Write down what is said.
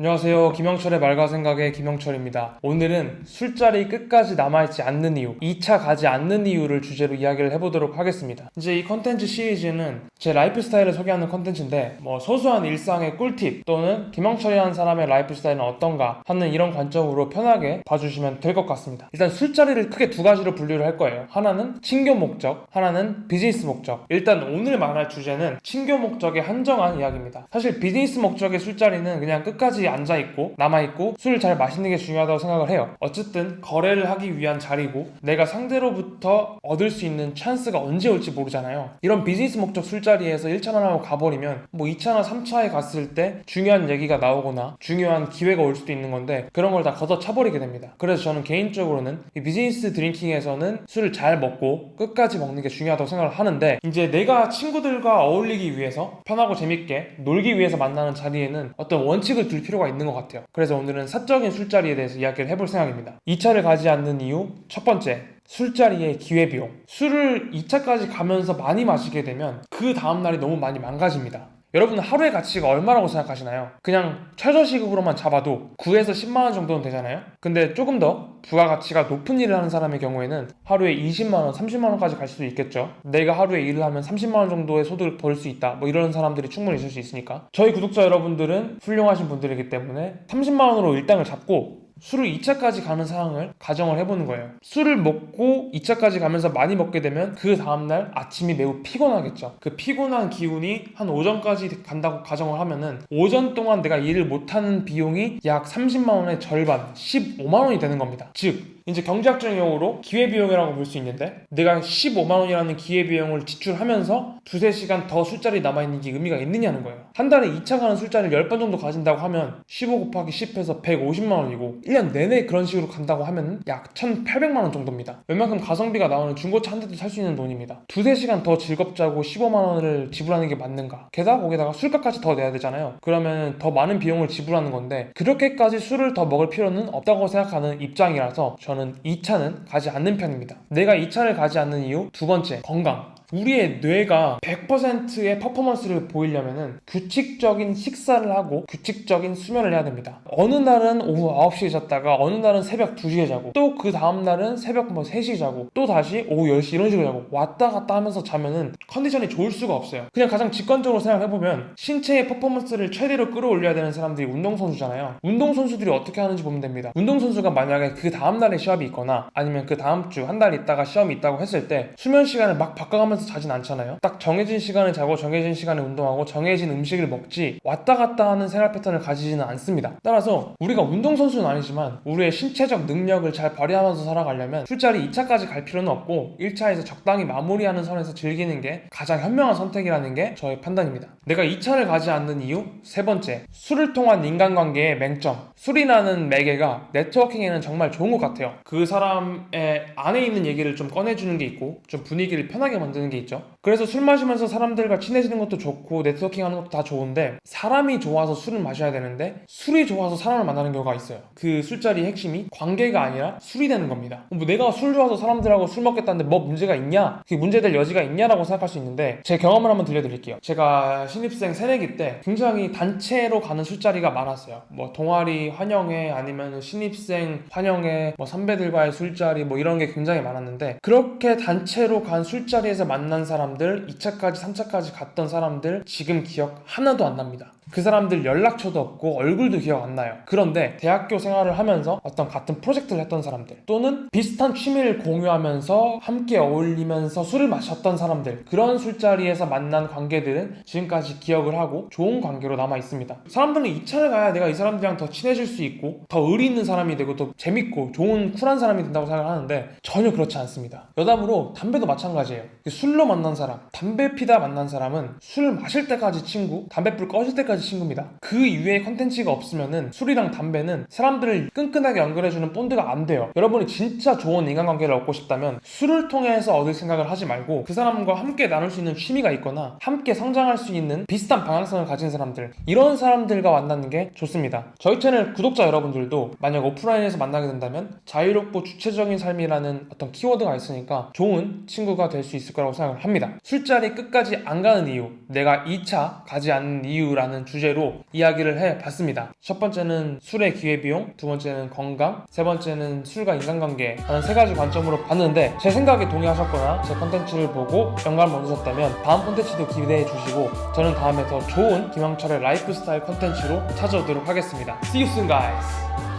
안녕하세요. 김영철의 말과 생각의 김영철입니다. 오늘은 술자리 끝까지 남아있지 않는 이유, 2차 가지 않는 이유를 주제로 이야기를 해보도록 하겠습니다. 이제 이 컨텐츠 시리즈는 제 라이프 스타일을 소개하는 컨텐츠인데, 뭐 소소한 일상의 꿀팁 또는 김영철이라는 사람의 라이프 스타일은 어떤가 하는 이런 관점으로 편하게 봐주시면 될 것 같습니다. 일단 술자리를 크게 두 가지로 분류를 할 거예요. 하나는 친교 목적, 하나는 비즈니스 목적. 일단 오늘 말할 주제는 친교 목적에 한정한 이야기입니다. 사실 비즈니스 목적의 술자리는 그냥 끝까지 앉아 있고 남아 있고 술을 잘 마시는 게 중요하다고 생각을 해요. 어쨌든 거래를 하기 위한 자리고 내가 상대로부터 얻을 수 있는 찬스가 언제 올지 모르잖아요. 이런 비즈니스 목적 술자리에서 1차만 하고 가버리면 뭐 2차나 3차에 갔을 때 중요한 얘기가 나오거나 중요한 기회가 올 수도 있는 건데 그런 걸 다 걷어 차버리게 됩니다. 그래서 저는 개인적으로는 이 비즈니스 드링킹에서는 술을 잘 먹고 끝까지 먹는 게 중요하다고 생각을 하는데 이제 내가 친구들과 어울리기 위해서 편하고 재밌게 놀기 위해서 만나는 자리에는 어떤 원칙을 둘 필요가 있는 것 같아요. 그래서 오늘은 사적인 술자리에 대해서 이야기를 해볼 생각입니다. 2차를 가지 않는 이유 첫 번째 술자리의 기회비용. 술을 2차까지 가면서 많이 마시게 되면 그 다음날이 너무 많이 망가집니다. 여러분은 하루의 가치가 얼마라고 생각하시나요? 그냥 최저시급으로만 잡아도 9에서 10만원 정도는 되잖아요? 근데 조금 더 부가가치가 높은 일을 하는 사람의 경우에는 하루에 20만원, 30만원까지 갈 수도 있겠죠? 내가 하루에 일을 하면 30만원 정도의 소득을 벌 수 있다. 뭐 이런 사람들이 충분히 있을 수 있으니까. 저희 구독자 여러분들은 훌륭하신 분들이기 때문에 30만원으로 일당을 잡고 술을 2차까지 가는 상황을 가정을 해보는 거예요. 술을 먹고 2차까지 가면서 많이 먹게 되면 그 다음날 아침이 매우 피곤하겠죠. 그 피곤한 기운이 한 오전까지 간다고 가정을 하면은 오전 동안 내가 일을 못하는 비용이 약 30만원의 절반, 15만원이 되는 겁니다. 즉, 이제 경제학적인 용어로 기회비용이라고 볼 수 있는데 내가 15만 원이라는 기회비용을 지출하면서 두세 시간 더 술자리 남아있는 게 의미가 있느냐는 거예요. 한 달에 2차 가는 술자리를 10번 정도 가진다고 하면 15 곱하기 10해서 150만 원이고 1년 내내 그런 식으로 간다고 하면 약 1,800만 원 정도입니다. 웬만큼 가성비가 나오는 중고차 한 대도 살 수 있는 돈입니다. 두세 시간 더 즐겁자고 15만 원을 지불하는 게 맞는가? 게다가 거기다가 술값까지 더 내야 되잖아요. 그러면 더 많은 비용을 지불하는 건데 그렇게까지 술을 더 먹을 필요는 없다고 생각하는 입장이라서 저는 2차는 가지 않는 편입니다. 내가 2차를 가지 않는 이유 두 번째 건강. 우리의 뇌가 100%의 퍼포먼스를 보이려면은 규칙적인 식사를 하고 규칙적인 수면을 해야 됩니다. 어느 날은 오후 9시에 잤다가 어느 날은 새벽 2시에 자고 또 그 다음 날은 새벽 뭐 3시에 자고 또 다시 오후 10시 이런 식으로 자고 왔다 갔다 하면서 자면은 컨디션이 좋을 수가 없어요. 그냥 가장 직관적으로 생각해보면 신체의 퍼포먼스를 최대로 끌어올려야 되는 사람들이 운동선수잖아요. 운동선수들이 어떻게 하는지 보면 됩니다. 운동선수가 만약에 그 다음날에 시합이 있거나 아니면 그 다음 주 한 달 있다가 시험이 있다고 했을 때 수면 시간을 막 바꿔가면서 자진 않잖아요. 딱 정해진 시간에 자고 정해진 시간에 운동하고 정해진 음식을 먹지 왔다 갔다 하는 생활 패턴을 가지지는 않습니다. 따라서 우리가 운동선수는 아니지만 우리의 신체적 능력을 잘 발휘하면서 살아가려면 술자리 2차까지 갈 필요는 없고 1차에서 적당히 마무리하는 선에서 즐기는 게 가장 현명한 선택이라는 게 저의 판단입니다. 내가 2차를 가지 않는 이유 세 번째 술을 통한 인간관계의 맹점 술이라는 매개가 네트워킹에는 정말 좋은 것 같아요. 그 사람의 안에 있는 얘기를 좀 꺼내주는 게 있고 좀 분위기를 편하게 만드는 게 있죠. 그래서 술 마시면서 사람들과 친해지는 것도 좋고 네트워킹 하는 것도 다 좋은데 사람이 좋아서 술을 마셔야 되는데 술이 좋아서 사람을 만나는 경우가 있어요. 그 술자리 핵심이 관계가 아니라 술이 되는 겁니다. 뭐 내가 술 좋아서 사람들하고 술 먹겠다는데 뭐 문제가 있냐? 그게 문제될 여지가 있냐라고 생각할 수 있는데 제 경험을 한번 들려드릴게요. 제가 신입생 새내기 때 굉장히 단체로 가는 술자리가 많았어요. 뭐 동아리 환영회 아니면 신입생 환영회 뭐 선배들과의 술자리 뭐 이런 게 굉장히 많았는데 그렇게 단체로 간 술자리에서 만난 사람들 2차까지 3차까지 갔던 사람들 지금 기억 하나도 안 납니다. 그 사람들 연락처도 없고 얼굴도 기억 안 나요. 그런데 대학교 생활을 하면서 어떤 같은 프로젝트를 했던 사람들 또는 비슷한 취미를 공유하면서 함께 어울리면서 술을 마셨던 사람들 그런 술자리에서 만난 관계들은 지금까지 기억을 하고 좋은 관계로 남아 있습니다. 사람들은 2차를 가야 내가 이 사람들이랑 더 친해질 수 있고 더 의리 있는 사람이 되고 더 재밌고 좋은 쿨한 사람이 된다고 생각하는데 전혀 그렇지 않습니다. 여담으로 담배도 마찬가지예요. 술로 만난 사람, 담배 피다 만난 사람은 술 마실 때까지 친구, 담배불 꺼질 때 까지 친구입니다. 그 이외의 컨텐츠가 없으면은 술이랑 담배는 사람들을 끈끈하게 연결해주는 본드가 안 돼요. 여러분이 진짜 좋은 인간관계를 얻고 싶다면 술을 통해서 얻을 생각을 하지 말고 그 사람과 함께 나눌 수 있는 취미가 있거나 함께 성장할 수 있는 비슷한 방향성을 가진 사람들 이런 사람들과 만나는 게 좋습니다. 저희 채널 구독자 여러분들도 만약 오프라인에서 만나게 된다면 자유롭고 주체적인 삶이라는 어떤 키워드가 있으니까 좋은 친구가 될 수 있을 거라고 생각을 합니다. 술자리 끝까지 안 가는 이유, 내가 2차 가지 않는 이유라는 주제로 이야기를 해 봤습니다. 첫 번째는 술의 기회비용, 두 번째는 건강, 세 번째는 술과 인간관계 하는 세 가지 관점으로 봤는데 제 생각에 동의하셨거나 제 컨텐츠를 보고 영감을 얻으셨다면 다음 컨텐츠도 기대해 주시고 저는 다음에 더 좋은 김영철의 라이프 스타일 컨텐츠로 찾아오도록 하겠습니다. See you soon guys!